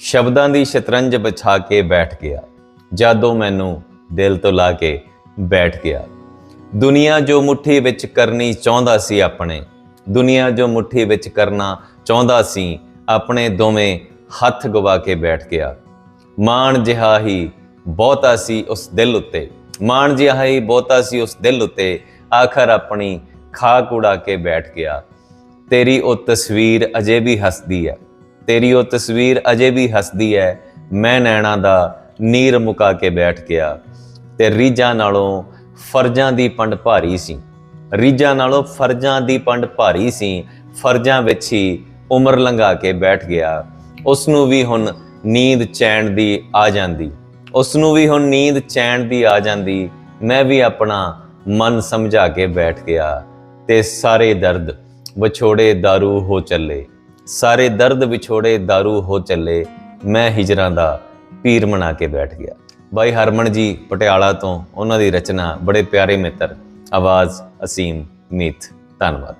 ਸ਼ਬਦਾਂ ਦੀ ਸ਼ਤਰੰਜ ਵਿਛਾ ਕੇ ਬੈਠ ਗਿਆ, ਜਦੋਂ ਮੈਨੂੰ ਦਿਲ ਤੋਂ ਲਾ ਕੇ ਬੈਠ ਗਿਆ। ਦੁਨੀਆ ਜੋ ਮੁਠੀ ਵਿੱਚ ਕਰਨੀ ਚਾਹੁੰਦਾ ਸੀ ਆਪਣੇ, ਦੁਨੀਆ ਜੋ ਮੁਠੀ ਵਿੱਚ ਕਰਨਾ ਚਾਹੁੰਦਾ ਸੀ ਆਪਣੇ ਦੋਵੇਂ ਹੱਥ ਗਵਾ ਕੇ ਬੈਠ ਗਿਆ। ਮਾਣ ਜਿਹਾ ਹੀ ਬਹੁਤਾ ਸੀ ਉਸ ਦਿਲ ਉੱਤੇ, ਮਾਣ ਜਿਹਾ ਹੀ ਬਹੁਤਾ ਸੀ ਉਸ ਦਿਲ ਉੱਤੇ ਆਖਰ ਆਪਣੀ ਖਾਕ ਉਡਾ ਕੇ ਬੈਠ ਗਿਆ। ਤੇਰੀ ਉਹ ਤਸਵੀਰ ਅਜੇ ਵੀ ਹੱਸਦੀ ਹੈ। ਤੇਰੀ ਉਹ ਤਸਵੀਰ ਅਜੇ ਵੀ ਹੱਸਦੀ ਹੈ ਮੈਂ ਨੈਣਾ ਦਾ ਨੀਰ ਮੁਕਾ ਕੇ ਬੈਠ ਗਿਆ। ਤੇ ਰੀਜਾਂ ਨਾਲੋਂ ਫਰਜ਼ਾਂ ਦੀ ਪੰਡ ਭਾਰੀ ਸੀ। ਰੀਜਾਂ ਨਾਲੋਂ ਫਰਜ਼ਾਂ ਦੀ ਪੰਡ ਭਾਰੀ ਸੀ। ਫਰਜ਼ਾਂ ਵਿੱਚ ਹੀ ਉਮਰ ਲੰਘਾ ਕੇ ਬੈਠ ਗਿਆ। ਉਸ ਨੂੰ ਵੀ ਹੁਣ ਨੀਂਦ ਚੈਨ ਦੀ ਆ ਜਾਂਦੀ। ਉਸ ਨੂੰ ਵੀ ਹੁਣ ਨੀਂਦ ਚੈਨ ਦੀ ਆ ਜਾਂਦੀ। ਮੈਂ ਵੀ ਆਪਣਾ ਮਨ ਸਮਝਾ ਕੇ ਬੈਠ ਗਿਆ। ਤੇ ਸਾਰੇ ਦਰਦ ਵਿਛੋੜੇ दारू ਹੋ ਚੱਲੇ। ਸਾਰੇ ਦਰਦ ਵਿਛੋੜੇ दारू ਹੋ ਚੱਲੇ, ਮੈਂ ਹਿਜਰਾਂ ਦਾ ਪੀਰ ਮਨਾ ਕੇ ਬੈਠ ਗਿਆ। ਬਾਈ ਹਰਮਨ ਜੀ ਪਟਿਆਲਾ ਤੋਂ ਉਹਨਾਂ ਦੀ ਰਚਨਾ, ਬੜੇ ਪਿਆਰੇ ਮਿੱਤਰ। ਆਵਾਜ਼ ਅਸੀਮ ਮੀਤ। ਧੰਨਵਾਦ।